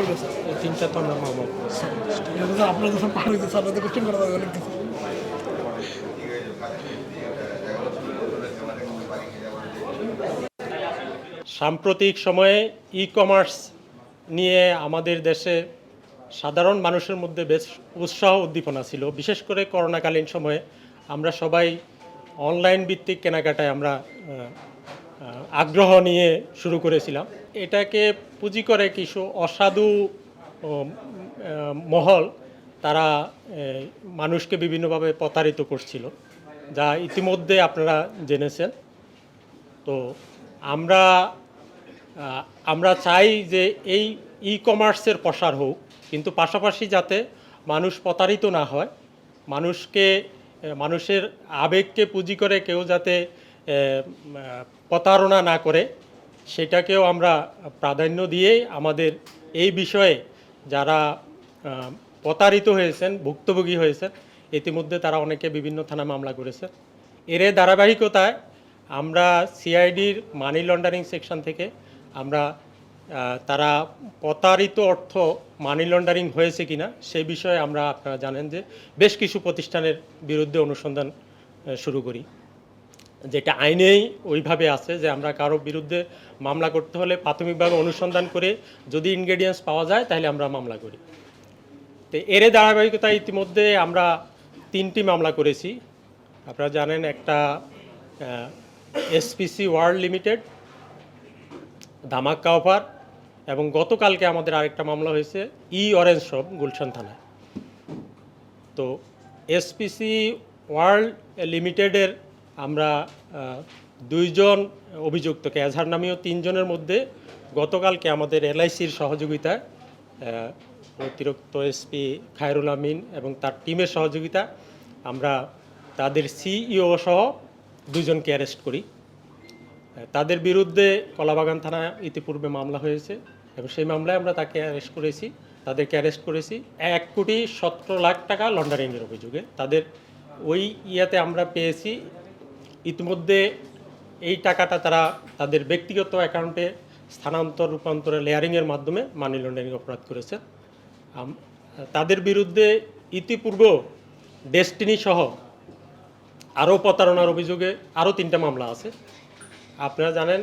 করবে স্যার? এই তিনটা তো আমরা মামলা করেছি এটা তো আপনার যখন পার হইতে স্যার আপনাদের কোশ্চেন করা যাবে অনেক কিছু সাম্প্রতিক সময়ে ই কমার্স নিয়ে আমাদের দেশে সাধারণ মানুষের মধ্যে বেশ উৎসাহ উদ্দীপনা ছিল। বিশেষ করে করোনাকালীন সময়ে আমরা সবাই অনলাইন ভিত্তিক কেনাকাটায় আমরা আগ্রহ নিয়ে শুরু করেছিলাম। এটাকে পুঁজি করে কিছু অসাধু মহল তারা মানুষকে বিভিন্নভাবে প্রতারিত করছিল, যা ইতিমধ্যে আপনারা জেনেছেন। তো আমরা আমরা চাই যে এই ই কমার্সের প্রসার হোক, কিন্তু পাশাপাশি যাতে মানুষ প্রতারিত না হয়, মানুষকে মানুষের আবেগকে পুঁজি করে কেউ যাতে প্রতারণা না করে সেটাকেও আমরা প্রাধান্য দিয়ে আমাদের এই বিষয়ে যারা প্রতারিত হয়েছেন, ভুক্তভোগী হয়েছেন, ইতিমধ্যে তারা অনেকে বিভিন্ন থানা মামলা করেছে। এর ধারাবাহিকতায় আমরা সিআইডির মানি লন্ডারিং সেকশন থেকে আমরা তারা প্রতারিত অর্থ মানি লন্ডারিং হয়েছে কিনা সেই বিষয়ে আমরা আপনারা জানেন যে বেশ কিছু প্রতিষ্ঠানের বিরুদ্ধে অনুসন্ধান শুরু করি। যেটা আইনেই ওইভাবে আছে যে আমরা কারও বিরুদ্ধে মামলা করতে হলে প্রাথমিকভাবে অনুসন্ধান করে যদি ইনগ্রেডিয়েন্টস পাওয়া যায় তাহলে আমরা মামলা করি। তো এর ধারাবাহিকতায় ইতিমধ্যে আমরা তিনটি মামলা করেছি। আপনারা জানেন একটা এসপিসি ওয়ার্ল্ড লিমিটেড ধামাক্কা অফার এবং গতকালকে আমাদের আরেকটা মামলা হয়েছে ই অরেঞ্জ শপ গুলশান থানায়। তো এসপিসি ওয়ার্ল্ড লিমিটেডের আমরা দুইজন অভিযুক্তকে, এজাহার নামীয় তিনজনের মধ্যে গতকালকে আমাদের এলআইসির সহযোগিতায় অতিরিক্ত এসপি খায়রুল আমিন এবং তার টিমের সহযোগিতা, আমরা তাদের সিইও সহ দুজনকে অ্যারেস্ট করি। তাদের বিরুদ্ধে কলাবাগান থানায় ইতিপূর্বে মামলা হয়েছে এবং সেই মামলায় আমরা তাকে অ্যারেস্ট করেছি, তাদেরকে অ্যারেস্ট করেছি। এক কোটি সতেরো লাখ টাকা লন্ডারিংয়ের অভিযোগে। তাদের ওই ইয়াতে আমরা পেয়েছি ইতিমধ্যে এই টাকাটা তারা তাদের ব্যক্তিগত অ্যাকাউন্টে স্থানান্তর, রূপান্তরে লেয়ারিংয়ের মাধ্যমে মানি লন্ডারিং অপরাধ করেছে। তাদের বিরুদ্ধে ইতিপূর্ব ডেস্টিনি সহ আরও প্রতারণার অভিযোগে আরও তিনটা মামলা আছে। আপনারা জানেন,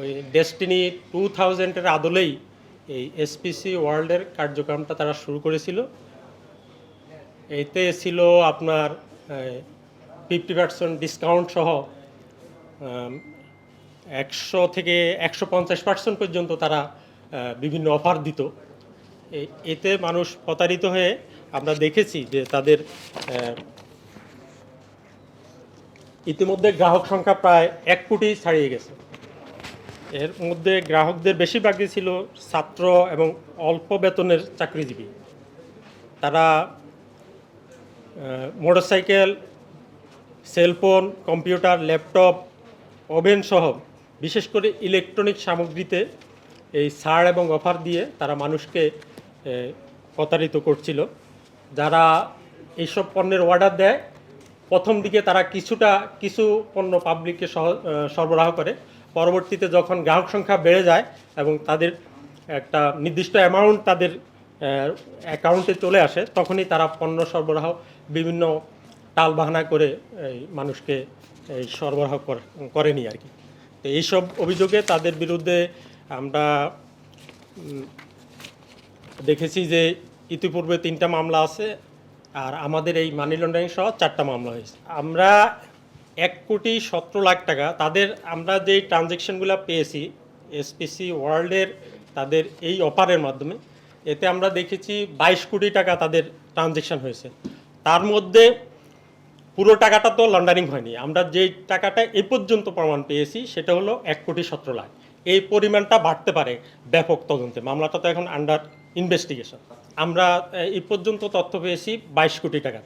ওই ডেস্টিনি টু থাউজেন্ডের আদলেই এই এসপিসি ওয়ার্ল্ডের কার্যক্রমটা তারা শুরু করেছিল। এতে ছিল আপনার ফিফটি পার্সেন্ট ডিসকাউন্ট সহ একশো থেকে একশো পঞ্চাশ পার্সেন্ট পর্যন্ত তারা বিভিন্ন অফার দিত। এতে মানুষ প্রতারিত হয়ে আমরা দেখেছি যে তাদের ইতিমধ্যে গ্রাহক সংখ্যা প্রায় এক কোটি ছাড়িয়ে গেছে। এর মধ্যে গ্রাহকদের বেশিরভাগই ছিল ছাত্র এবং অল্প বেতনের চাকরিজীবী। তারা motorcycle cellphone, computer, laptop, oven সহ বিশেষ করে ইলেকট্রনিক সামগ্রীতে এই ছাড় এবং অফার দিয়ে তারা মানুষকে প্রতারিত করছিল। যারা এইসব পণ্যের অর্ডার দেয়, প্রথম দিকে তারা কিছুটা, কিছু পণ্য পাবলিককে সহ সরবরাহ করে। পরবর্তীতে যখন গ্রাহক সংখ্যা বেড়ে যায় এবং তাদের একটা নির্দিষ্ট অ্যামাউন্ট তাদের অ্যাকাউন্টে চলে আসে, তখনই তারা পণ্য সরবরাহ বিভিন্ন টাল বাহানা করে এই মানুষকে এই সরবরাহ করেনি আর কি। তো এইসব অভিযোগে তাদের বিরুদ্ধে আমরা দেখেছি যে ইতিপূর্বে তিনটা মামলা আছে আর আমাদের এই মানি লন্ডারিং সহ চারটা মামলা হয়েছে। আমরা এক কোটি সতেরো লাখ টাকা তাদের, আমরা যেই ট্রানজ্যাকশনগুলো পেয়েছি এসপিসি ওয়ার্ল্ডের তাদের এই অফারের মাধ্যমে, এতে আমরা দেখেছি বাইশ কোটি টাকা তাদের ট্রানজ্যাকশন হয়েছে। তার মধ্যে পুরো টাকাটা তো লন্ডারিং হয়নি। আমরা যে টাকাটা এ পর্যন্ত প্রমাণ পেয়েছি, সেটা হলো এক কোটি সতেরো লাখ। এই পরিমাণটা বাড়তে পারে ব্যাপক তদন্তে। মামলাটা তো এখন আন্ডার ইনভেস্টিগেশন আমরা এই পর্যন্ত তথ্য পেয়েছি বাইশ কোটি টাকার।